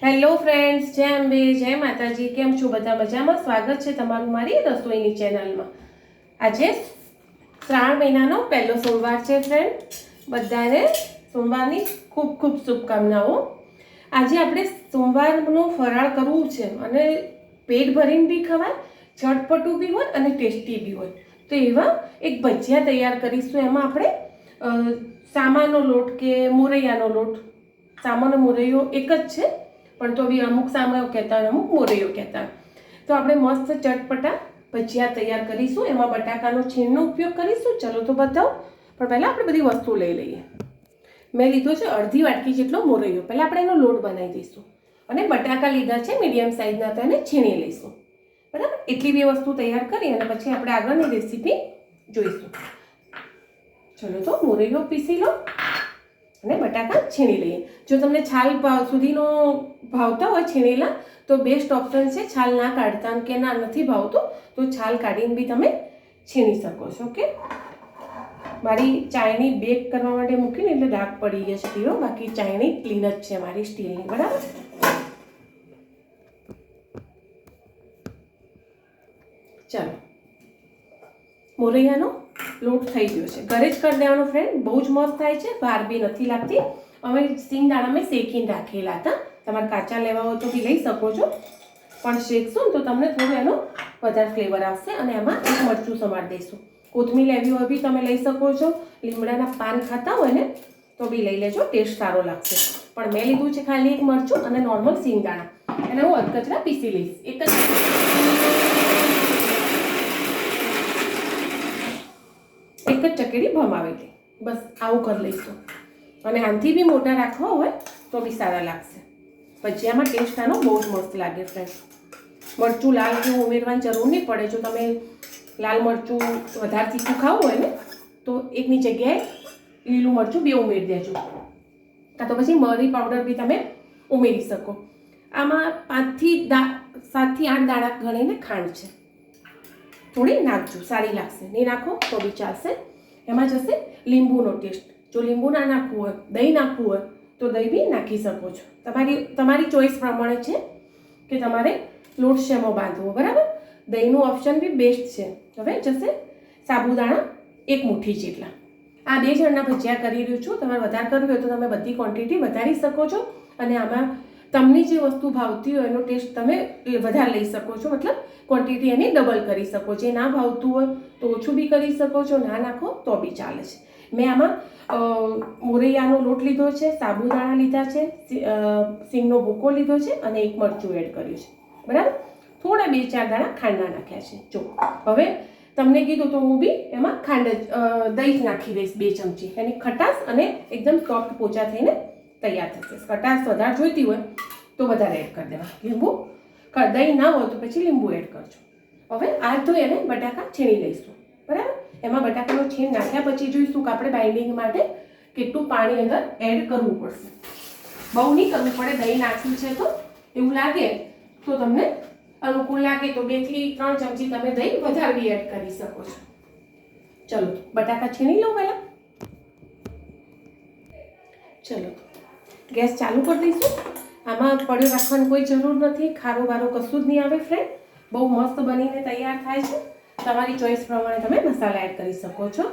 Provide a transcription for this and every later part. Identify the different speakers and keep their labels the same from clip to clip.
Speaker 1: Hello friends જય અંબે, જય માતાજી, કેમ છો બધા? મજામાં? સ્વાગત છે તમારું મારી રસોઈની ચેનલમાં. આજે શ્રાવણ મહિનાનો પહેલો સોમવાર છે ફ્રેન્ડ બધાને સોમવારની ખૂબ ખૂબ શુભકામનાઓ. આજે આપણે સોમવારનું ફરાળ કરવું છે અને પેટ ભરીને બી ખવાય ચટપટું બી હોય અને ટેસ્ટી બી હોય. તો એવા એક ભજીયા તૈયાર કરીશું. એમાં આપણે સામાનો લોટ કે મોરૈયાનો લોટ. સામાનો મોરૈયો એક જ છે. પણ તો બી અમુક સામાયો કહેતા હોય અમુક મોરૈયો કહેતા તો આપણે મસ્ત ચટપટા ભજીયા તૈયાર કરીશું. એમાં બટાકાનો છીણનો ઉપયોગ કરીશું. ચલો તો બતાવો પણ પહેલાં આપણે બધી વસ્તુ લઈ લઈએ. મેં લીધો છે અડધી વાટકી જેટલો મોરૈયો. પહેલાં આપણે એનો લોટ બનાવી દઈશું. અને બટાકા લીધા છે મીડિયમ સાઇઝના તો એને છીણી લઈશું. બરાબર? એટલી બે વસ્તુ તૈયાર કરી અને પછી આપણે આગળની રેસીપી જોઈશું. ચલો તો મોરૈયો પીસી લો. અને બટાકા છીણી લઈએ. જો તમને છાલ ભાવ સુધીનો ભાવતા હોય છીણેલા, તો બેસ્ટ ઓપ્શન છે છાલ ના કાઢતા. કે ના નથી ભાવતો, તો છાલ કાઢીને બી તમે છીણી શકો છો, ઓકે? મારી ચાયણી બેક કરવા માટે મૂકીને એટલે ડાક પડી ગયા છે પીરો બાકી ચાયણી ક્લીન જ છે મારી સ્ટીલની, બરાબર? ચાલો. મોરૈયાનો લોટ થઈ ગયો છે. ઘરે જ કરી દેવાનો ફ્રેન્ડ બહુ જ મસ્ત થાય છે. બહાર બી નથી લાગતી. અમે સિંગદાણા મેં શેકીને રાખેલા હતા. તમારે કાચા લેવા હોય તો બી લઈ શકો છો. પણ શેકશો ને તો તમને થોડું એનો વધારે ફ્લેવર આવશે અને એમાં એક મરચું સમારી દઈશું. કોથમીર લેવી હોય બી તમે લઈ શકો છો. લીમડાના પાન ખાતા હોય ને, તો બી લઈ લેજો. ટેસ્ટ સારો લાગશે. પણ મેં લીધું છે ખાલી એક મરચું અને નોર્મલ સિંગદાણા એને હું અધકચરા પીસી લઈશ. એક જ એક ચકેડી ભમાવી ભમાવેલી બસ આવું કરી લઈશું. અને આનાથી બી મોટા રાખવા હોય તો બી સારા લાગશે. ભજીયામાં ટેસ્ટ આનો બહુ જ મસ્ત લાગે ફ્રેન્ડ મરચું લાલ જેવું ઉમેરવાની જરૂર નહીં પડે. જો તમે લાલ મરચું વધારે તીખું ખાવું હોય ને, તો એકની જગ્યાએ લીલું મરચું બે ઉમેરી દેજો. કાં તો પછી મરી પાવડર બી તમે ઉમેરી શકો. આમાં પાંચથી દા સાતથી આઠ દાણા ગણીને ખાંડ છે. થોડી નાખજો, સારી લાગશે. નહીં નાખો તો બી ચાલશે. એમાં જશે લીંબુનો ટેસ્ટ જો લીંબુ ના નાખવું હોય, દહીં નાખવું હોય, તો દહીં બી નાખી શકો છો. તમારી તમારી ચોઈસ પ્રમાણે છે કે તમારે લોટ શેમો બાંધવો, બરાબર? દહીંનું ઓપ્શન બી બેસ્ટ છે. હવે જશે સાબુદાણા એક મુઠ્ઠી જેટલા. આ બે જણના ભજીયા કરી રહ્યું છું. તમારે વધારે કરવું હોય તો તમે બધી ક્વોન્ટિટી વધારી શકો છો. અને આમાં તમને જે વસ્તુ ભાવતી હોય એનો ટેસ્ટ તમે વધારે લઈ શકો છો. મતલબ ક્વોન્ટિટી એની ડબલ કરી શકો. જે ના ભાવતું હોય તો ઓછું બી કરી શકો છો, ના નાખો તો બી ચાલે છે. મેં આમાં મોરૈયાનો લોટ લીધો છે, સાબુદાણા લીધા છે સિંગનો ભૂકો લીધો છે અને એક મરચું એડ કર્યું છે. બરાબર? થોડા બે ચાર દાણા ખાંડના નાખ્યા છે. જો, હવે તમને કીધું તો હું બી એમાં ખાંડ દહીં જ નાખી દઈશ બે ચમચી. એની ખટાશ અને એકદમ સોફ્ટ પોચા થઈને તૈયાર થશે ખટાશ વધારે જોઈતી હોય તો વધારે એડ કરી દેવા. લીંબુ દહીં ના હોય તો પછી લીંબુ એડ કરજો. હવે આ તો એને બટાકા છીણી લઈશું. બરાબર? એમાં બટાકાનો છીણ નાખ્યા પછી જોઈશું કે આપણે બાઇન્ડિંગ માટે કેટલું પાણી અંદર એડ કરવું પડશે. બહુ નહીં કરવું પડે, દહીં નાખ્યું છે તો એવું લાગે તો તમને અનુકૂળ લાગે તો બેથી ત્રણ ચમચી તમે દહીં વધારે એડ કરી શકો છો. ચલો, બટાકા છીણી લો પહેલાં. ચલો. ગેસ ચાલુ કરી દઈશું. આમાં પડ્યો રાખવાની કોઈ જરૂર નથી. ખારો બારો કશું જ નહીં આવે ફ્રેન્ડ બહુ મસ્ત બનીને તૈયાર થાય છે. તમારી ચોઈસ પ્રમાણે તમે મસાલા એડ કરી શકો છો.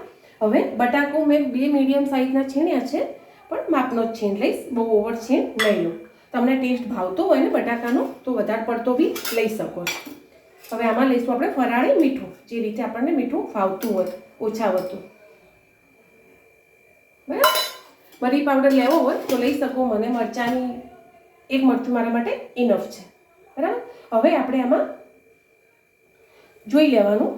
Speaker 1: હવે બટાકો મેં બે મીડિયમ સાઇઝના છીણ્યા છે, પણ માપનો જ છીણ લઈશ. બહુ ઓવર છીણ નહીં લઉં તમને ટેસ્ટ ભાવતો હોય ને બટાકાનો, તો વધારે પડતો બી લઈ શકો હવે આમાં લઈશું આપણે ફરાળી મીઠું. જે રીતે આપણને મીઠું ફાવતું હોય, ઓછા વધતું બરાબર? મરી પાવડર લેવો હોય તો લઈ શકો. મને મરચાંની એક મરચું મારા માટે ઇનફ છે. બરાબર? હવે આપણે આમાં જોઈ લેવાનું.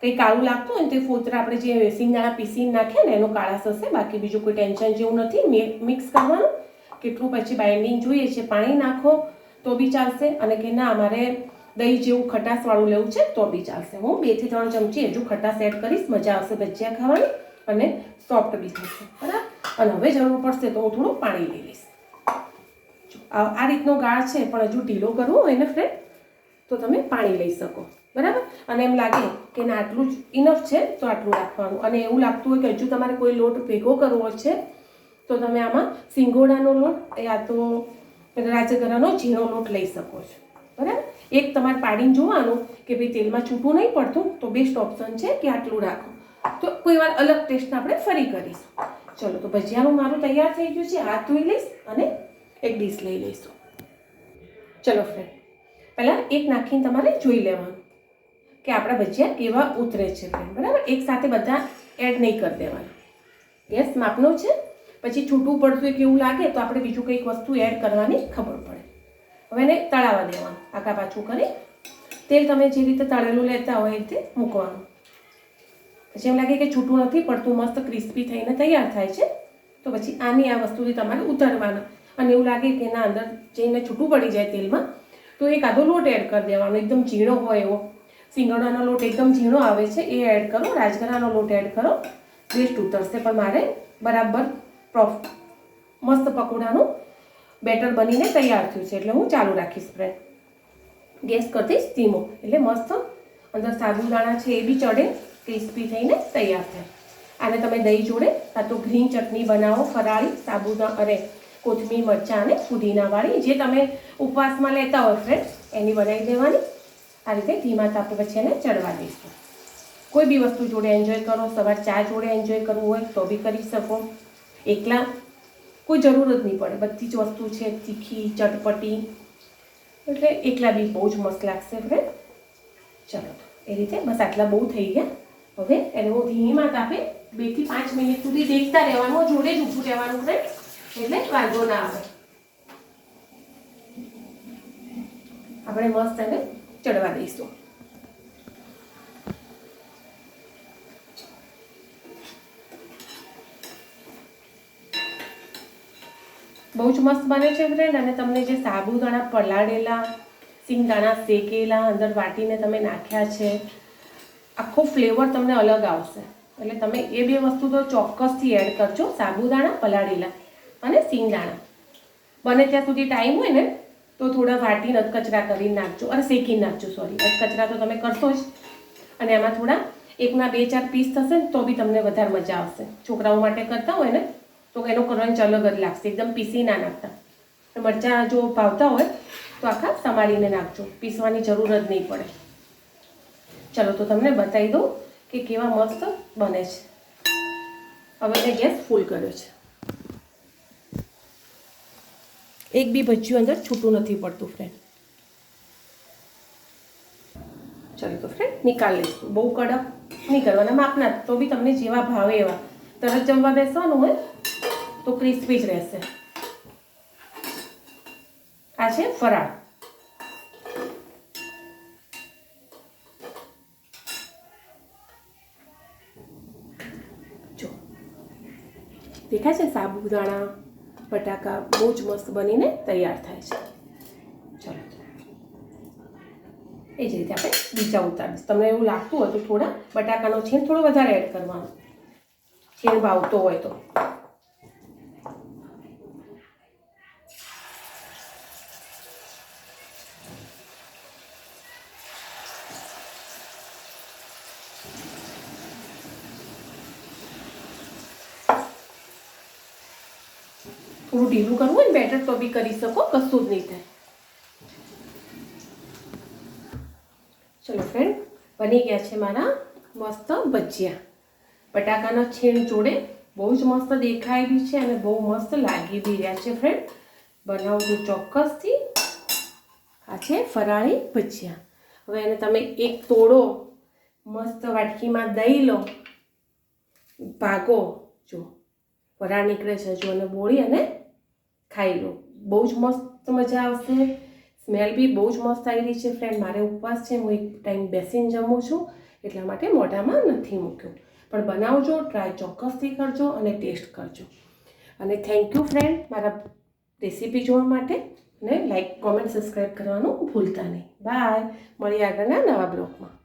Speaker 1: કંઈ કાળું લાગતું હોય ને તે ફોતરા આપણે જે સિંગદાણા પીસીને નાખીએ ને એનું કાળાશ હશે બાકી બીજું કોઈ ટેન્શન જેવું નથી. મિક્સ કરવાનું. કેટલું પછી બાઇન્ડિંગ જોઈએ છે, પાણી નાખો તો બી ચાલશે. અને કે ના, અમારે દહીં જેવું ખટાશવાળું લેવું છે તો બી ચાલશે. હું બેથી ત્રણ ચમચી હજુ ખટાશ એડ કરીશ, મજા આવશે ભજીયા ખાવાની અને સોફ્ટ બી થશે. બરાબર? અને હવે જરૂર પડશે તો હું થોડું પાણી લઈ લઈશ. આ રીતનો ગાળ છે, પણ હજુ ઢીલો કરવો હોય ને ફ્રેન્ડ તો તમે પાણી લઈ શકો. બરાબર? અને એમ લાગે કે ના, આટલું જ ઇનફ છે, તો આટલું રાખવાનું. અને એવું લાગતું હોય કે હજુ તમારે કોઈ લોટ ભેગો કરવો છે, તો તમે આમાં સિંગોડાનો લોટ યા તો રાજગરાનો ઝીણો લોટ લઈ શકો છો. બરાબર? એક તમારે પાડીને જોવાનું કે ભાઈ તેલમાં છૂટું નહીં પડતું, તો બેસ્ટ ઓપ્શન છે કે આટલું રાખો તો કોઈ વાર અલગ ટેસ્ટ આપણે ફરી કરીશું. ચલો, તો ભજીયાનું મારું તૈયાર થઈ ગયું છે. હાથ ધોઈ લઈશ અને એક ડીશ લઈ લઈશું. ચલો ફ્રેન્ડ પહેલાં એક નાખીને તમારે જોઈ લેવાનું કે આપણા ભજીયા કેવા ઉતરે છે ફ્રેન્ડ બરાબર? એક સાથે બધા એડ નહીં કરી દેવાના. ગેસ માપનો છે. પછી છૂટું પડતું કે એવું લાગે તો આપણે બીજું કંઈક વસ્તુ એડ કરવાની ખબર પડે. હવે એને તળાવવા દેવાનું. આખા પાછું કરી તેલ તમે જે રીતે તળેલું લેતા હોય એ રીતે મૂકવાનું. પછી એમ લાગે કે છૂટું નથી પડતું મસ્ત ક્રિસ્પી થઈને તૈયાર થાય છે, તો પછી આની આ વસ્તુથી તમારે ઉતારવાના. અને એવું લાગે કે એના અંદર જઈને છૂટું પડી જાય તેલમાં, તો એક આધો લોટ એડ કરી દેવાનો. એકદમ ઝીણો હોય એવો. સિંગડાનો લોટ એકદમ ઝીણો આવે છે, એ એડ કરો. રાજગરાનો લોટ એડ કરો. બેસ્ટ ઉતરશે, પણ મારે બરાબર પ્રોફ મસ્ત પકોડાનું બેટર બનીને તૈયાર થયું છે, એટલે હું ચાલુ રાખીશ ફ્રેન્ડ ગેસ કરી દઈશ ધીમો એટલે મસ્ત અંદર સાબુદાણા છે એ બી ચડે. ક્રિસ્પી થઈને તૈયાર થાય. આને તમે દહીં જોડે કાં તો ગ્રીન ચટણી બનાવો, ફરાળી, સાબુદા અરે કોથમીર, મરચાં અને ફુદીનાવાળી જે તમે ઉપવાસમાં લેતા હોય ફ્રેન્ડ એની બનાવી દેવાની. આ રીતે ધીમા તાપે પછી એને ચડવા દઈશું. કોઈ બી વસ્તુ જોડે એન્જોય કરો, સવાર ચા જોડે એન્જોય કરવું હોય તો બી કરી શકો. એકલા કોઈ જરૂર જ નહીં પડે. બધી જ વસ્તુ છે, તીખી, ચટપટી. એટલે એકલા બી બહુ જ મસ્ત લાગશે ફ્રેન્ડ ચલો, એ રીતે બસ આટલા બહુ થઈ ગયા. હવે એને હું ધીમા તાપે બેથી પાંચ મિનિટ સુધી દેખતા રહેવાનું જોડે જ ઊભું રહેવાનું ફ્રેન્ડ એટલે વાંધો ના આવે. આપણે મસ્ત એને ચડવા દઈશું. બહુ જ મસ્ત બને છે ફ્રેન્ડ અને તમને જે સાબુદાણા પલાળેલા, સિંગદાણા શેકેલા, અંદર વાટીને તમે નાખ્યા છે આખો ફ્લેવર તમને અલગ આવશે. એટલે તમે એ બે વસ્તુ તો ચોક્કસથી એડ કરજો. સાબુદાણા, પલાળેલા અને સિંગદાણા. બને ત્યાં સુધી ટાઈમ હોય ને, તો થોડા વાટીને અધકચરા કરીને નાખજો. અરે, શેકી નાખજો સોરી અધકચરા તો તમે કરશો જ. અને એમાં થોડા એકના બે, ચાર પીસ થશે ને, તો બી તમને વધારે મજા આવશે. છોકરાઓ માટે કરતા હોય ને, તો એનો ક્રંચ અલગ જ લાગશે. એકદમ પીસી ના નાખતા. મરચાં જો ભાવતા હોય, તો આખા સમારીને નાખજો. પીસવાની જરૂર જ નહીં પડે. ચલો તો તમને બતાવી દઉં કે કેવા મસ્ત બને છે. હવે મેં ગેસ ફૂલ કર્યો છે. એક બી ભજીયું અંદર છૂટું નથી પડતું ફ્રેન્ડ ચલો તો ફ્રેન્ડ નિકાલ લઈશું. બહુ કડક નહીં કરવાના માપના તો બી તમને જેવા ભાવે એવા. તરત જમવા બેસવાનું હોય તો ક્રિસ્પી જ રહેશે. આ છે ફરાળ. દેખાય છે સાબુદાણા, બટાકા, બહુ જ મસ્ત બનીને તૈયાર થાય છે. ચલો. એ જ રીતે આપણે બીજા ઉતારીશ. તમને એવું લાગતું હોય તો થોડા બટાકાનો છીણ થોડો વધારે એડ કરવાનો. છીણ ભાવતો હોય તો. થોડું ઢીલું કરવું હોય ને બેટર તો બી કરી શકો, કશું જ નહીં થાય. ચલો ફ્રેન્ડ બની ગયા છે મારા મસ્ત ભજીયા. બટાકાના છીણ જોડે બહુ જ મસ્ત દેખાય બી છે અને બહુ મસ્ત લાગી બી રહ્યા છે ફ્રેન્ડ બનાવજો ચોક્કસથી. આ છે ફરાળી ભજીયા. હવે એને તમે એક તોડો, મસ્ત વાટકીમાં દહીં લો. ભાગો, જો. ફરાળ નીકળે છે, જો અને બોળી અને ખાઈ લો. બહુ જ મસ્ત મજા આવશે. સ્મેલ બી બહુ જ મસ્ત આવી રહી છે ફ્રેન્ડ મારે ઉપવાસ છે, હું એક ટાઈમ બેસીને જમું છું, એટલા માટે મોઢામાં નથી મૂક્યું. પણ બનાવજો ટ્રાય ચોક્કસથી કરજો અને ટેસ્ટ કરજો. અને થેન્ક યુ ફ્રેન્ડ મારા રેસીપી જોવા માટે. અને લાઇક કોમેન્ટ સબસ્ક્રાઈબ કરવાનું ભૂલતા નહીં. બાય મળીએ આગળના નવા બ્લોગમાં.